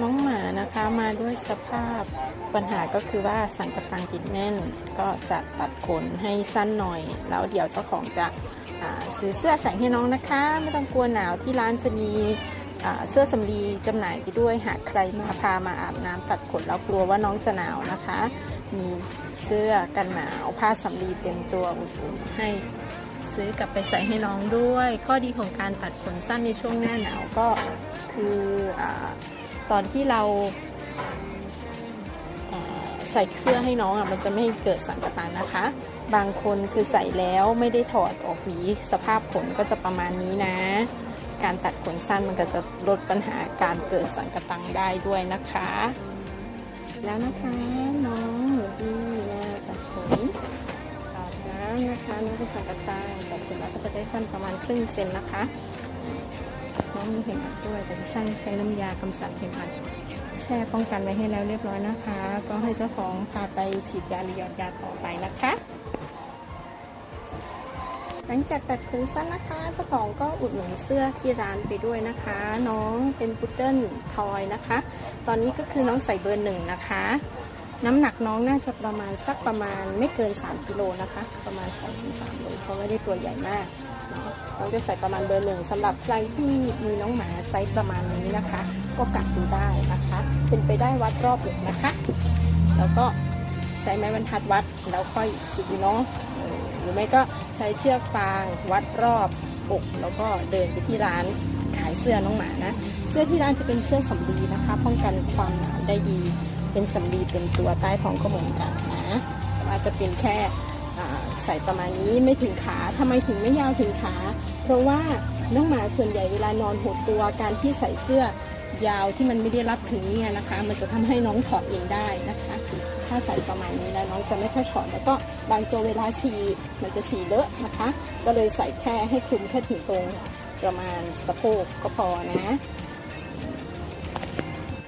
น้องหมานะคะมาด้วยสภาพปัญหาก็คือว่าสังกะตังติดแน่น ก็จะตัดขนให้สั้นหน่อย แล้วเดี๋ยวเจ้าของจะซื้อเสื้อใส่ให้น้องนะคะ ไม่ต้องกลัวหนาวที่ร้านจะมีเสื้อสำลีจำหน่ายไปด้วยหากใครมาพามาอาบน้ำตัดขนแล้วกลัวว่าน้องจะหนาวนะคะ มีเสื้อกันหนาวผ้าสำลีเต็มตัวอุ่นๆให้ซื้อกลับไปใส่ให้น้องด้วย ข้อดีของการตัดขนสั้นในช่วงหน้าหนาวก็คือ ตอนที่เราใส่เสื้อให้น้องอะมันจะไม่เกิดสังกะตังนะคะ บางคนคือใส่แล้วไม่ได้ถอดออกหวีสภาพขนก็จะประมาณนี้นะ การตัดขนสั้นมันก็จะลดปัญหาการเกิดสังกะตังได้ด้วยนะคะ แล้วนะคะน้องหนูดีนะตัดขนอาบน้ำนะคะน้องเป็สังกะตายแต่เสร็จแล้วก็จะได้สั้นประมาณครึ่งเซนนะคะ น้องมีเห็นอัดด้วย แต่ช่างใช้น้ำยากำจัดเห็นอัดแช่ป้องกันไว้ให้แล้วเรียบร้อยนะคะ ก็ให้เจ้าของพาไปฉีดยาหรือหยอดยาต่อไปนะคะ หลังจากตัดขนสั้นนะคะเจ้าของก็อุดหนุนเสื้อที่ร้านไปด้วยนะคะ น้องเป็นพุดเดิ้ลทอยนะคะ ตอนนี้ก็คือน้องใส่เบอร์หนึ่งนะคะ น้ำหนักน้องน่าจะประมาณสักประมาณไม่เกิน 3 กิโลนะคะ ประมาณ2-3ถึง3โลเพราะไม่ได้ตัวใหญ่มาก เนาะเราจะใส่ประมาณเบอร์หนึ่งสำหรับใครที่มีน้องหมาไซส์ประมาณนี้นะคะ ก็กัดดูได้นะคะ เป็นไปได้วัดรอบหนึ่งนะคะ แล้วก็ใช้ไม้บรรทัดวัดแล้วค่อยจุดเนาะเออหรือไม่ก็ใช้เชือกฟางวัดรอบอกแล้วก็เดินไปที่ร้านขายเสื้อน้องหมานะ เสื้อที่ร้านจะเป็นเสื้อสำลีนะคะ ป้องกันความหนาวได้ดี เป็นสำลีเป็นตัวใต้ท้องก็เหมือนกันนะแต่ว่าจะเป็นแค่ ใส่ประมาณนี้ไม่ถึงขาทำไมถึงไม่ยาวถึงขา เพราะว่าน้องหมาส่วนใหญ่เวลานอนหดตัวการที่ใส่เสื้อยาวที่มันไม่ได้รับถึงเนี่ยนะคะ มันจะทำให้น้องถอดเองได้นะคะ ถ้าใส่ประมาณนี้แล้วน้องจะไม่ค่อยถอดแล้วก็บางตัวเวลาฉี่มันจะฉี่เลอะนะคะ ก็เลยใส่แค่ให้คลุมแค่ถึงตรงประมาณสะโพกก็พอนะ